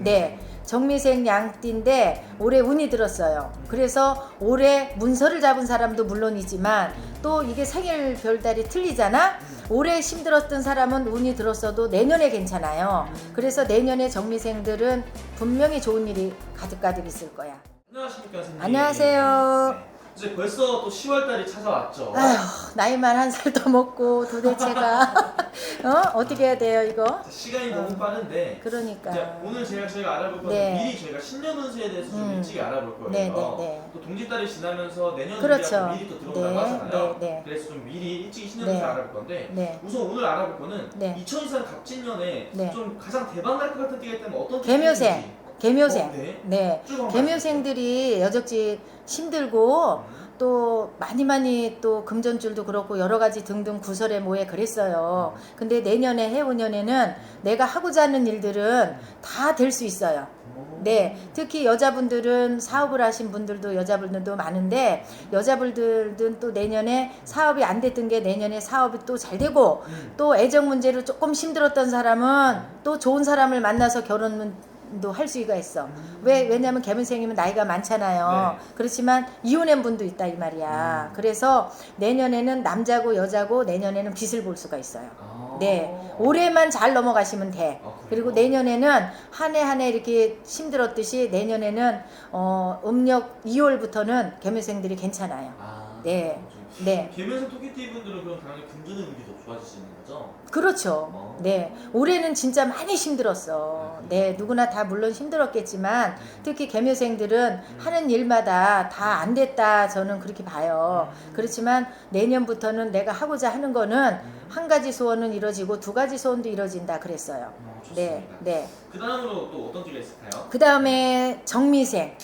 네. 정미생 양띠인데 올해 운이 들었어요. 그래서 올해 문서를 잡은 사람도 물론이지만 또 이게 생일 별달이 틀리잖아. 올해 힘들었던 사람은 운이 들었어도 내년에 괜찮아요. 그래서 내년에 정미생들은 분명히 좋은 일이 가득가득 있을 거야. 안녕하십니까 선생님. 안녕하세요. 네. 이제 벌써 또 10월달이 찾아왔죠. 아휴 나이만 한 살 더 먹고 도대체가 어 어떻게 해야 돼요 이거? 시간이 어. 너무 빠른데 그러니까. 이제 오늘 제가 저희가 알아볼 거는 네. 미리 저희가 신년 운세에 대해서 좀 음. 일찍 알아볼 거예요. 네, 네, 네. 또 동짓달이 지나면서 내년 그렇죠. 운세가 미리 또 들어온다고 네, 하잖아요. 네, 네. 그래서 좀 미리 일찍 신년 네. 운세 알아볼 건데 네. 우선 오늘 알아볼 거는 네. 2024년 갑진년에 네. 좀 가장 대박 날 것 같은 띠가 있다면 어떤 개묘생. 띠인지 개묘생. 어, 네. 네. 개묘생들이 여적지 힘들고 말씀해주세요. 또 많이 많이 또 금전줄도 그렇고 여러 가지 등등 구설에 모에 그랬어요. 근데 내년에 해오년에는 내가 하고자 하는 일들은 다 될 수 있어요. 음. 네, 특히 여자분들은 사업을 하신 분들도 여자분들도 많은데 여자분들은 또 내년에 사업이 안 됐던 게 내년에 사업이 또 잘 되고 음. 또 애정 문제로 조금 힘들었던 사람은 또 좋은 사람을 만나서 결혼 도 할 수가 있어. 왜 왜냐면 개문생이면 나이가 많잖아요. 네. 그렇지만 이혼한 분도 있다 이 말이야. 음. 그래서 내년에는 남자고 여자고 내년에는 빛을 볼 수가 있어요. 아. 네, 올해만 잘 넘어가시면 돼. 아? 그리고 내년에는 한 해 한 해 이렇게 힘들었듯이 내년에는 어, 음력 2월부터는 개묘생들이 괜찮아요. 아, 네. 그렇죠. 네. 개면서 토끼띠 분들은 그럼 당연히 금전의 운기도 좋아지시는 거죠? 그렇죠. 어. 네. 올해는 진짜 많이 힘들었어. 네. 누구나 다 물론 힘들었겠지만 특히 개묘생들은 하는 일마다 다 안 됐다. 저는 그렇게 봐요. 그렇지만 내년부터는 내가 하고자 하는 거는 한 가지 소원은 이루어지고 두 가지 소원도 이루어진다 그랬어요. 어. 네. 네. 그 다음으로 또 어떤 띠가 있을까요? 그 다음에 정미생.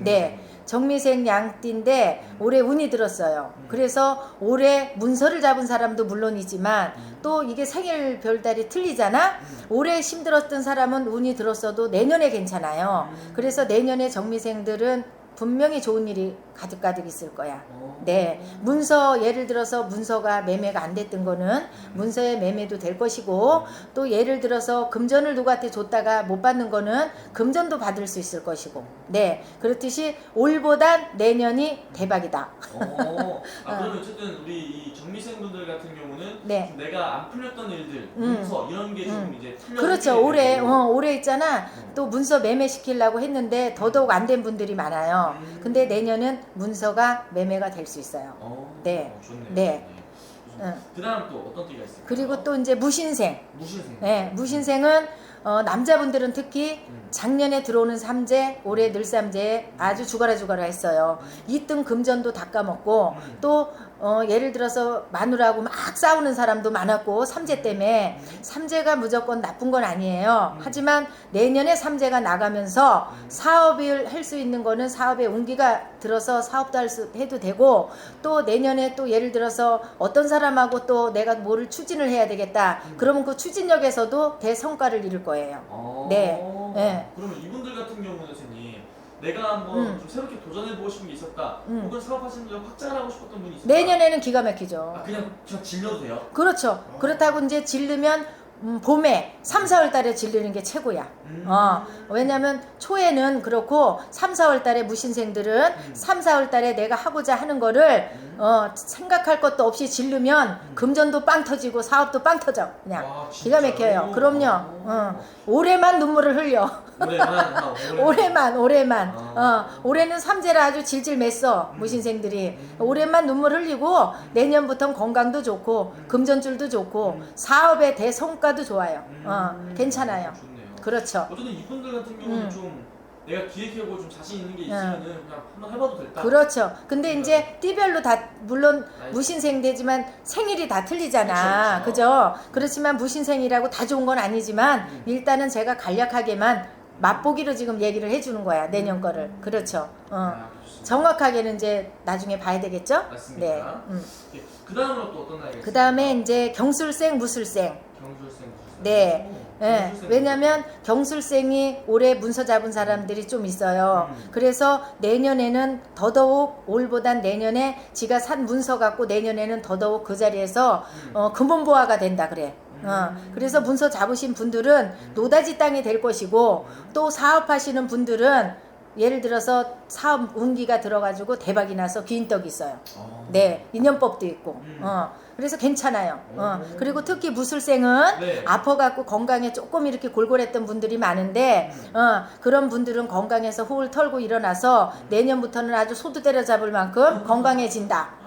네. 정미생 양띠인데 올해 운이 들었어요. 그래서 올해 문서를 잡은 사람도 물론이지만 또 이게 생일 별달이 틀리잖아. 올해 힘들었던 사람은 운이 들었어도 내년에 괜찮아요. 그래서 내년에 정미생들은 분명히 좋은 일이 가득가득 있을 거야. 어. 네. 문서 예를 들어서 문서가 매매가 안 됐던 거는 문서의 매매도 될 것이고 또 예를 들어서 금전을 누구한테 줬다가 못 받는 거는 금전도 받을 수 있을 것이고. 네. 그렇듯이 올보단 내년이 대박이다. 어. 아, 그러면 어쨌든 우리 이 정미생 분들 같은 경우는 네. 좀 내가 안 풀렸던 일들, 음. 문서 이런 게 좀 음. 이제 풀려 그렇죠. 올해 어, 올해 있잖아. 또 문서 매매 시키려고 했는데 더더욱 안 된 분들이 많아요. 음. 근데 내년은 문서가 매매가 될 수 있어요. 어, 네. 어, 좋네요. 네. 응. 그다음 또 어떤 띠가 있을까요? 그리고 또 이제 무신생. 무신생. 네, 무신생은 어, 남자분들은 특히 음. 작년에 들어오는 삼재, 올해 늘삼재 아주 죽어라 죽어라 했어요. 이등 금전도 닦아먹고 음. 또 어, 예를 들어서 마누라하고 막 싸우는 사람도 많았고 삼재 때문에 삼재가 무조건 나쁜 건 아니에요. 하지만 내년에 삼재가 나가면서 사업을 할 수 있는 거는 사업에 운기가 들어서 사업도 할 수 해도 되고 또 내년에 또 예를 들어서 어떤 사람하고 또 내가 뭐를 추진을 해야 되겠다. 그러면 그 추진력에서도 대성과를 이룰 거예요. 어. 네. 네. 그러면 이분들 같은 경우는 선생님 내가 한번 음. 좀 새롭게 도전해보고 싶은 게 있었다. 음. 혹은 사업하시는 분 확장을 하고 싶었던 분이 있었다. 내년에는 기가 막히죠. 아 그냥 그냥 질려도 돼요? 그렇죠. 그렇다고 이제 질르면 음, 봄에 3, 4월 달에 질르는 게 최고야. 음. 어, 왜냐면 초에는 그렇고 3, 4월 달에 무신생들은 음. 3, 4월 달에 내가 하고자 하는 거를 음. 어, 생각할 것도 없이 질르면 금전도 빵 터지고 사업도 빵 터져. 그냥 와, 기가? 막혀요. 그럼요. 오. 어, 올해만 눈물을 흘려. 올해만 아, 올해만. 올해만 올해만 아. 어 올해는 삼재라 아주 질질 맸어 무신생들이 음. 올해만 눈물 흘리고 내년부터는 건강도 좋고 금전줄도 좋고 음. 사업의 대성과도 좋아요 음. 어 괜찮아요 좋네요. 그렇죠 어쨌든 이분들 같은 경우는 음. 좀 내가 기획해보고 좀 자신 있는 게 있으면은 그냥 한번 해봐도 될까? 그렇죠 근데 이제 띠별로 다 물론 아이, 무신생 되지만 생일이 다 틀리잖아 그쵸, 그죠 그렇지만 무신생이라고 다 좋은 건 아니지만 음. 일단은 제가 간략하게만 맛보기로 지금 얘기를 해주는 거야 내년 거를 그렇죠 어. 아. 정확하게는 이제 나중에 봐야 되겠죠? 맞습니다. 네. 음. 예, 그 다음으로 또 어떤 있을까요? 그 다음에 이제 경술생, 무술생. 경술생, 무술생. 네. 오, 예, 경술생. 왜냐면 경술생이 올해 문서 잡은 사람들이 좀 있어요. 음. 그래서 내년에는 더더욱 올보단 내년에 지가 산 문서 갖고 내년에는 더더욱 그 자리에서 음. 어, 금원보화가 된다 그래. 음. 어, 그래서 문서 잡으신 분들은 노다지 땅이 될 것이고 또 사업하시는 분들은 예를 들어서 사업 운기가 들어가지고 대박이 나서 귀인떡이 있어요. 어. 네, 인연법도 있고. 음. 어, 그래서 괜찮아요. 어, 오. 그리고 특히 무술생은 네. 아파갖고 건강에 조금 이렇게 골골했던 분들이 많은데, 음. 어, 그런 분들은 건강에서 호흡을 털고 일어나서 내년부터는 아주 소두 때려잡을 만큼 건강해진다.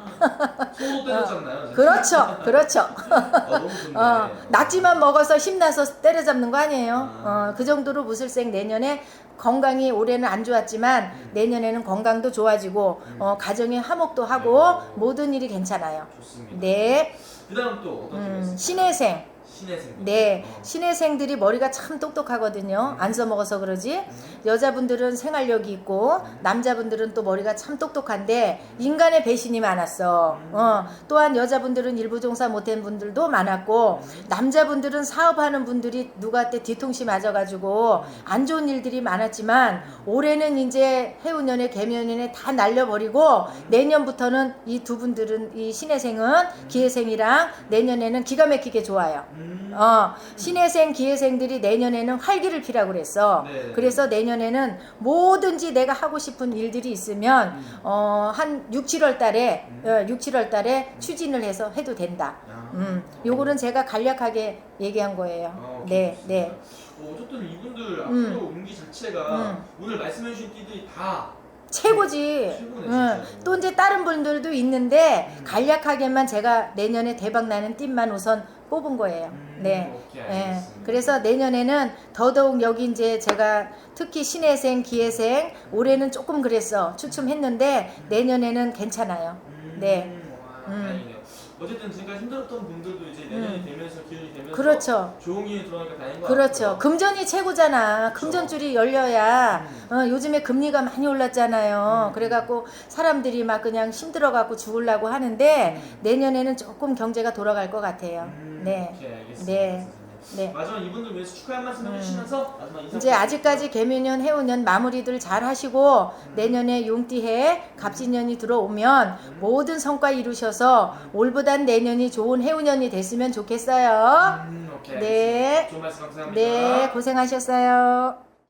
때렸잖아요. 그렇죠, 그렇죠. 어, 너무 좋네. 어, 낙지만 먹어서 힘나서 때려잡는 거 아니에요. 아. 어, 그 정도로 무술생 내년에 건강이 올해는 안 좋았지만 음. 내년에는 건강도 좋아지고 어, 가정의 화목도 하고 모든 일이 괜찮아요. 좋습니다. 네, 그다음 또 어떤 게 음? 신혜생. 신혜생. 네, 어. 신혜생들이 머리가 참 똑똑하거든요. 안 써먹어서 그러지. 음. 여자분들은 생활력이 있고 남자분들은 또 머리가 참 똑똑한데 인간의 배신이 많았어. 어, 또한 여자분들은 일부 종사 못한 분들도 많았고 남자분들은 사업하는 분들이 누구한테 뒤통수 맞아가지고 안 좋은 일들이 많았지만 올해는 이제 해운년에 개면년에 다 날려버리고 내년부터는 이 두 분들은 이 신혜생은 기회생이랑 내년에는 기가 막히게 좋아요. 음. 어, 신혜생, 기회생들이 내년에는 활기를 피라고 그랬어. 네. 그래서 내년에는 뭐든지 내가 하고 싶은 일들이 있으면, 음. 어, 한 6, 7월 달에, 어, 6, 7월 달에 추진을 해서 해도 된다. 아. 음, 요거는 제가 간략하게 얘기한 거예요. 아, 네. 네. 어, 어쨌든 이분들 음. 앞으로 운기 자체가 음. 오늘 말씀해 주신 띠들이 다 최고지. 최고네, 응. 진짜. 또 이제 다른 분들도 있는데 음. 간략하게만 제가 내년에 대박 나는 띠만 우선 뽑은 거예요. 음, 네. 오케이, 예. 알겠습니다. 그래서 내년에는 더더욱 여기 이제 제가 특히 신혜생, 기혜생 올해는 조금 그랬어 추첨했는데 내년에는 괜찮아요. 음, 네. 와, 음. 어쨌든 지금까지 힘들었던 분들도 이제 내년이 음. 되면서 기운이 되면서 그렇죠. 좋은 기운이 들어가니까 다행인 것 그렇죠. 같고요. 금전이 최고잖아. 금전줄이 열려야 음. 어, 요즘에 금리가 많이 올랐잖아요. 음. 그래갖고 사람들이 막 그냥 힘들어갖고 죽으려고 하는데 음. 내년에는 조금 경제가 돌아갈 것 같아요. 음, 네. 오케이, 알겠습니다. 네. 네. 마지막 이분들 위해서 축하의 말씀 음. 해주시면서 마지막 인사 이제 아직까지 개묘년, 해운년 마무리들 잘 하시고 내년에 용띠해 갑진년이 들어오면 모든 성과 이루셔서 올보단 내년이 좋은 해운년이 됐으면 좋겠어요. 음, 오케이, 네. 알겠습니다. 좋은 말씀 감사합니다. 네, 고생하셨어요.